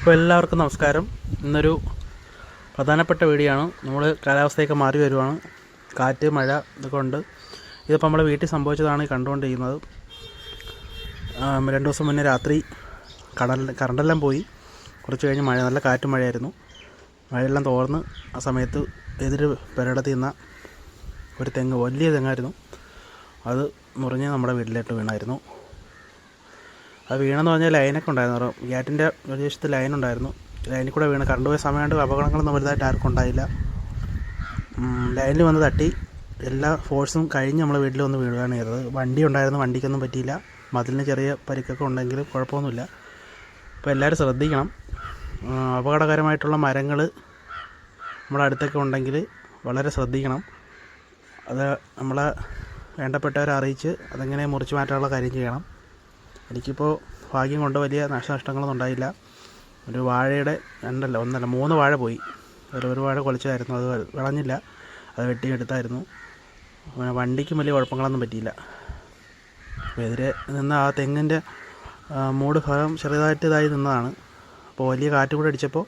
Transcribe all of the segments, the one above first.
അപ്പോൾ എല്ലാവർക്കും നമസ്കാരം. ഇന്നൊരു പ്രധാനപ്പെട്ട വീഡിയോ ആണ്. നമ്മൾ കാലാവസ്ഥയൊക്കെ മാറി വരുവാണ്. കാറ്റ് മഴ ഇതൊക്കെ ഉണ്ട്. ഇതിപ്പോൾ നമ്മുടെ വീട്ടിൽ സംഭവിച്ചതാണ് കണ്ടുകൊണ്ടിരിക്കുന്നത്. രണ്ട് ദിവസം മുന്നേ രാത്രി കടൽ കറണ്ടെല്ലാം പോയി. കുറച്ച് കഴിഞ്ഞ് മഴ നല്ല കാറ്റ് മഴയായിരുന്നു. മഴയെല്ലാം തോർന്ന് ആ സമയത്ത് എതിര് പെരടത്തിൽ നിന്ന ഒരു തെങ്ങ് വലിയ തെങ്ങായിരുന്നു. അത് മുറിഞ്ഞ് നമ്മുടെ വീട്ടിലോട്ട് വീണായിരുന്നു. അത് വീണെന്ന് പറഞ്ഞാൽ ലൈനൊക്കെ ഉണ്ടായിരുന്നു. ഗ്യാറ്റിന്റെ ഒരു വശത്ത് ലൈൻ ഉണ്ടായിരുന്നു. ലൈനിൽ കൂടെ വീണ് കറണ്ട് പോയ സമയം കൊണ്ട് അപകടങ്ങളൊന്നും വലുതായിട്ട് ആർക്കും ഉണ്ടായില്ല. ലൈനിൽ വന്ന് തട്ടി. എല്ലാ ഫോഴ്സും കഴിഞ്ഞ് നമ്മൾ വീട്ടിൽ വന്ന് വീഴുകയാണ് ചെയ്തത്. വണ്ടി ഉണ്ടായിരുന്നു വണ്ടിക്കൊന്നും പറ്റിയില്ല. മതിലിന് ചെറിയ പരിക്കൊക്കെ ഉണ്ടെങ്കിലും കുഴപ്പമൊന്നുമില്ല. അപ്പോൾ എല്ലാവരും ശ്രദ്ധിക്കണം. അപകടകരമായിട്ടുള്ള മരങ്ങൾ നമ്മുടെ അടുത്തൊക്കെ ഉണ്ടെങ്കിൽ വളരെ ശ്രദ്ധിക്കണം. അത് നമ്മളെ വേണ്ടപ്പെട്ടവരെ അറിയിച്ച് അതെങ്ങനെ മുറിച്ച് മാറ്റാനുള്ള കാര്യം ചെയ്യണം. എനിക്കിപ്പോൾ ഭാഗ്യം കൊണ്ട് വലിയ നാശനഷ്ടങ്ങളൊന്നും ഉണ്ടായില്ല ഒരു വാഴയുടെ രണ്ടല്ല ഒന്നല്ല മൂന്ന് വാഴ പോയി. അതിൽ ഒരു വാഴ കുലച്ചായിരുന്നു അത് വിളഞ്ഞില്ല. അത് വെട്ടിയെടുത്തായിരുന്നു. പിന്നെ വണ്ടിക്കും വലിയ കുഴപ്പങ്ങളൊന്നും പറ്റിയില്ല. അപ്പോൾ എതിരെ നിന്ന് ആ തെങ്ങിന്റെ മൂട് ഭാഗം ചെറുതായിട്ട് ഇതായി നിന്നതാണ്. അപ്പോൾ വലിയ കാറ്റ് കൂടെ അടിച്ചപ്പോൾ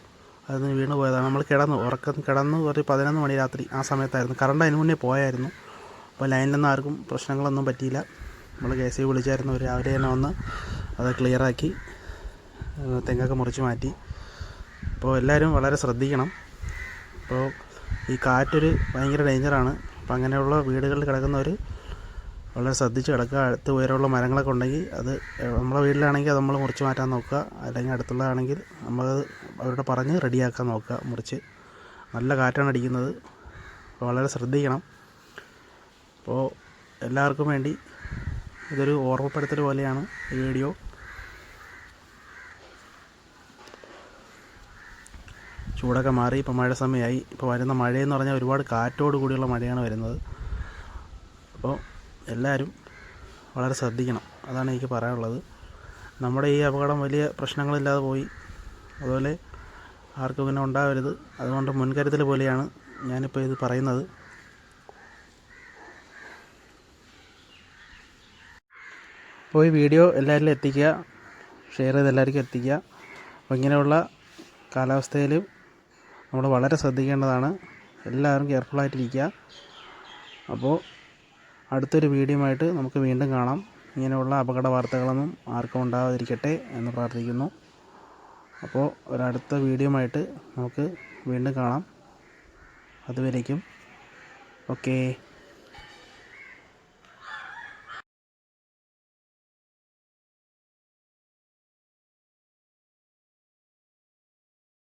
അത് വീണ് പോയതാണ്. നമ്മൾ കിടന്നു ഉറക്കം കിടന്നു ഒരു പതിനൊന്ന് മണി രാത്രി ആ സമയത്തായിരുന്നു. കറണ്ട് അതിന് മുന്നേ പോയായിരുന്നു. അപ്പോൾ ലൈനിലൊന്നും ആർക്കും പ്രശ്നങ്ങളൊന്നും പറ്റിയില്ല. നമ്മൾ കെ സി വിളിച്ചായിരുന്നു. രാവിലെ തന്നെ വന്ന് അത് ക്ലിയറാക്കി തെങ്ങൊക്കെ മുറിച്ച് മാറ്റി. അപ്പോൾ എല്ലാവരും വളരെ ശ്രദ്ധിക്കണം. അപ്പോൾ ഈ കാറ്റൊരു ഭയങ്കര ഡേഞ്ചറാണ് അപ്പോൾ അങ്ങനെയുള്ള വീടുകളിൽ കിടക്കുന്നവർ വളരെ ശ്രദ്ധിച്ച് കിടക്കുക. അടുത്ത് ഉയരമുള്ള മരങ്ങളൊക്കെ ഉണ്ടെങ്കിൽ അത് നമ്മുടെ വീട്ടിലാണെങ്കിൽ അത് നമ്മൾ മുറിച്ച് മാറ്റാൻ നോക്കുക. അല്ലെങ്കിൽ അടുത്തുള്ളതാണെങ്കിൽ നമ്മളത് അവരോട് പറഞ്ഞ് റെഡിയാക്കാൻ നോക്കുക. മുറിച്ച് നല്ല കാറ്റാണ് അടിക്കുന്നത്. വളരെ ശ്രദ്ധിക്കണം. അപ്പോൾ എല്ലാവർക്കും വേണ്ടി ഇതൊരു ഓർമ്മപ്പെടുത്തൽ പോലെയാണ് ഈ വീഡിയോ. ചൂടൊക്കെ മാറി ഇപ്പോൾ മഴ സമയമായി. ഇപ്പോൾ വരുന്ന മഴയെന്ന് പറഞ്ഞാൽ ഒരുപാട് കാറ്റോട് കൂടിയുള്ള മഴയാണ് വരുന്നത്. അപ്പോൾ എല്ലാവരും വളരെ ശ്രദ്ധിക്കണം. അതാണ് എനിക്ക് പറയാനുള്ളത്. നമ്മുടെ ഈ അപകടം വലിയ പ്രശ്നങ്ങളില്ലാതെ പോയി. അതുപോലെ ആർക്കും പിന്നെ ഉണ്ടാവരുത്. അതുകൊണ്ട് മുൻകരുതൽ പോലെയാണ് ഞാനിപ്പോൾ ഇത് പറയുന്നത്. അപ്പോൾ ഈ വീഡിയോ എല്ലാവരിലും എത്തിക്കുക ഷെയർ ചെയ്ത് എല്ലാവർക്കും എത്തിക്കുക. അപ്പോൾ ഇങ്ങനെയുള്ള കാലാവസ്ഥയിൽ നമ്മൾ വളരെ ശ്രദ്ധിക്കേണ്ടതാണ്. എല്ലാവരും കെയർഫുള്ളായിട്ടിരിക്കുക അപ്പോൾ അടുത്തൊരു വീഡിയോയുമായിട്ട് നമുക്ക് വീണ്ടും കാണാം. ഇങ്ങനെയുള്ള അപകട വാർത്തകളൊന്നും ആർക്കും ഉണ്ടാകാതിരിക്കട്ടെ എന്ന് പ്രാർത്ഥിക്കുന്നു. അപ്പോൾ ഒരടുത്ത വീഡിയോയുമായിട്ട് നമുക്ക് വീണ്ടും കാണാം. അതുവരേക്കും. ഓക്കേ.